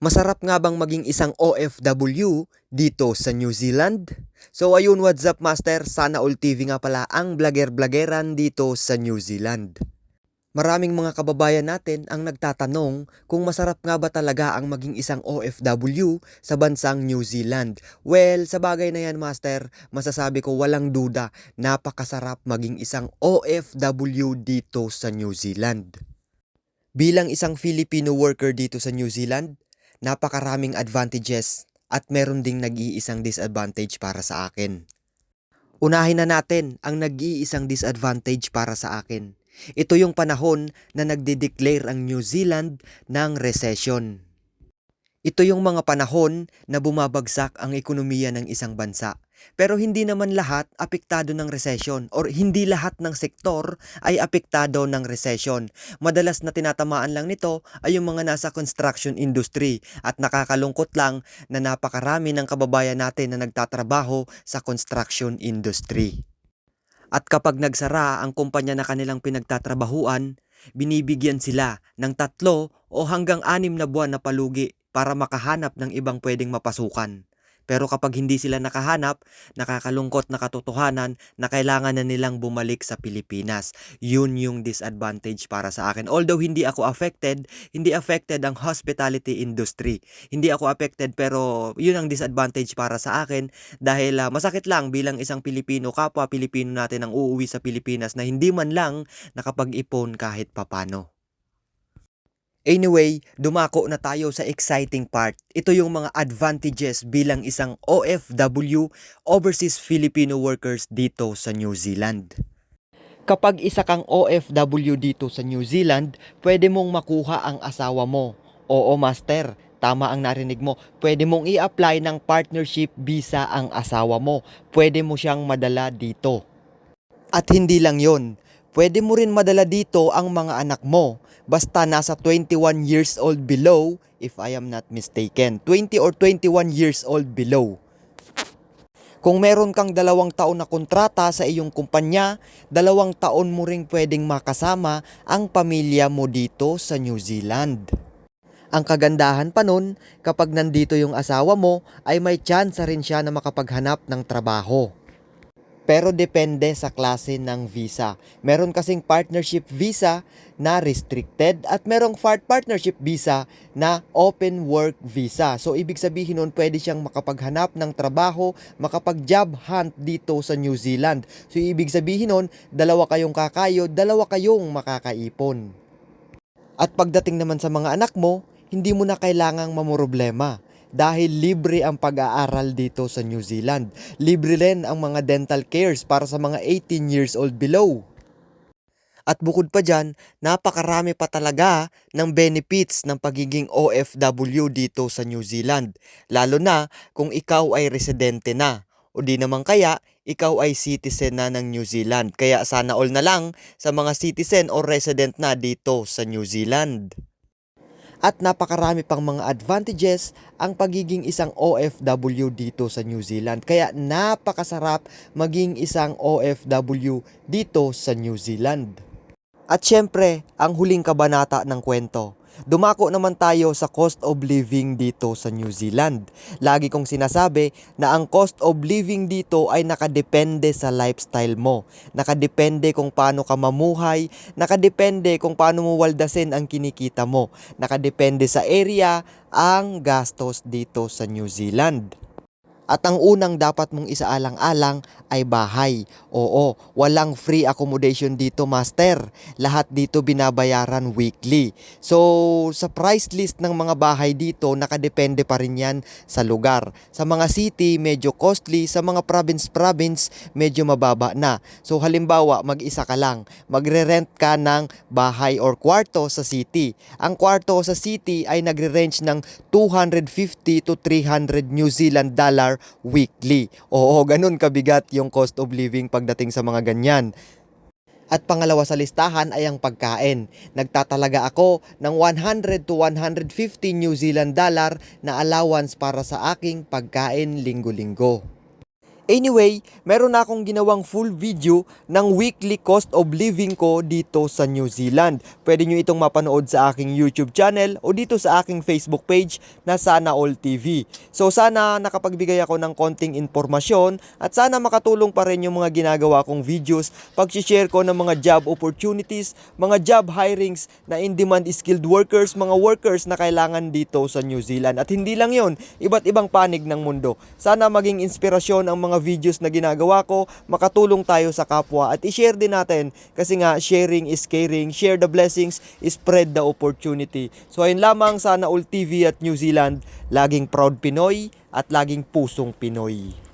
Masarap nga bang maging isang OFW dito sa New Zealand? So ayun, what's up master? Sana All TV nga pala ang vlogger-vloggeran dito sa New Zealand. Maraming mga kababayan natin ang nagtatanong kung masarap nga ba talaga ang maging isang OFW sa bansang New Zealand. Well, sa bagay na yan master, masasabi ko walang duda, napakasarap maging isang OFW dito sa New Zealand. Bilang isang Filipino worker dito sa New Zealand, napakaraming advantages at meron ding nag-iisang disadvantage para sa akin. Unahin na natin ang nag-iisang disadvantage para sa akin. Ito yung panahon na nagde-declare ang New Zealand ng recession. Ito yung mga panahon na bumabagsak ang ekonomiya ng isang bansa. Pero hindi naman lahat apektado ng recession or hindi lahat ng sektor ay apektado ng recession. Madalas na tinatamaan lang nito ay yung mga nasa construction industry at nakakalungkot lang na napakarami ng kababayan natin na nagtatrabaho sa construction industry. At kapag nagsara ang kumpanya na kanilang pinagtatrabahuan, binibigyan sila ng tatlo o hanggang anim na buwan na palugi para makahanap ng ibang pwedeng mapasukan. Pero kapag hindi sila nakahanap, nakakalungkot na katotohanan na kailangan na nilang bumalik sa Pilipinas. Yun yung disadvantage para sa akin. Although hindi ako affected, hindi affected ang hospitality industry. Hindi ako affected pero yun ang disadvantage para sa akin dahil ah, masakit lang bilang isang Pilipino, kapwa Pilipino natin ang uuwi sa Pilipinas na hindi man lang nakapag-ipon kahit papano. Anyway, dumako na tayo sa exciting part. Ito yung mga advantages bilang isang OFW, Overseas Filipino Workers dito sa New Zealand. Kapag isa kang OFW dito sa New Zealand, pwede mong makuha ang asawa mo. Oo, master. Tama ang narinig mo. Pwede mong i-apply ng partnership visa ang asawa mo. Pwede mo siyang madala dito. At hindi lang yon, pwede mo rin madala dito ang mga anak mo basta nasa 21 years old below if I am not mistaken. 20 or 21 years old below. Kung meron kang dalawang taon na kontrata sa iyong kumpanya, dalawang taon mo ring pwedeng makasama ang pamilya mo dito sa New Zealand. Ang kagandahan pa nun, kapag nandito yung asawa mo, ay may chance rin siya na makapaghanap ng trabaho. Pero depende sa klase ng visa. Meron kasing partnership visa na restricted at merong part partnership visa na open work visa. So ibig sabihin nun pwede siyang makapaghanap ng trabaho, makapag-job hunt dito sa New Zealand. So ibig sabihin nun, dalawa kayong kakayod, dalawa kayong makakaipon. At pagdating naman sa mga anak mo, hindi mo na kailangang mamoroblema dahil libre ang pag-aaral dito sa New Zealand. Libre rin ang mga dental cares para sa mga 18 years old below. At bukod pa dyan, napakarami pa talaga ng benefits ng pagiging OFW dito sa New Zealand. Lalo na kung ikaw ay residente na. O di naman kaya, ikaw ay citizen na ng New Zealand. Kaya sana all na lang sa mga citizen o resident na dito sa New Zealand at napakarami pang mga advantages ang pagiging isang OFW dito sa New Zealand. Kaya napakasarap maging isang OFW dito sa New Zealand. At syempre, ang huling kabanata ng kwento. Dumako naman tayo sa cost of living dito sa New Zealand. Lagi kong sinasabi na ang cost of living dito ay nakadepende sa lifestyle mo. Nakadepende kung paano ka mamuhay, nakadepende kung paano mo waldasin ang kinikita mo. Nakadepende sa area ang gastos dito sa New Zealand. At ang unang dapat mong isaalang-alang ay bahay. Oo, walang free accommodation dito, master. Lahat dito binabayaran weekly. So, sa price list ng mga bahay dito, nakadepende pa rin yan sa lugar. Sa mga city, medyo costly. Sa mga province-province, medyo mababa na. So, halimbawa, mag-isa ka lang. Magre-rent ka ng bahay or kwarto sa city. Ang kwarto sa city ay nagre-range ng 250 to 300 New Zealand dollar weekly. Oo, ganun kabigat yung cost of living pagdating sa mga ganyan. At pangalawa sa listahan ay ang pagkain. Nagtatalaga ako ng 100 to 150 New Zealand dollar na allowance para sa aking pagkain linggo-linggo. Anyway, meron na akong ginawang full video ng weekly cost of living ko dito sa New Zealand. Pwede nyo itong mapanood sa aking YouTube channel o dito sa aking Facebook page na Sana All TV. So sana nakapagbigay ako ng konting informasyon at sana makatulong pa rin yung mga ginagawa kong videos pag-share ko ng mga job opportunities, mga job hirings na in-demand skilled workers, mga workers na kailangan dito sa New Zealand. At hindi lang yon, iba't ibang panig ng mundo. Sana maging inspirasyon ang videos na ginagawa ko, makatulong tayo sa kapwa at i-share din natin kasi nga sharing is caring, share the blessings, spread the opportunity. So ayun lamang sana All TV at New Zealand, laging proud Pinoy at laging pusong Pinoy.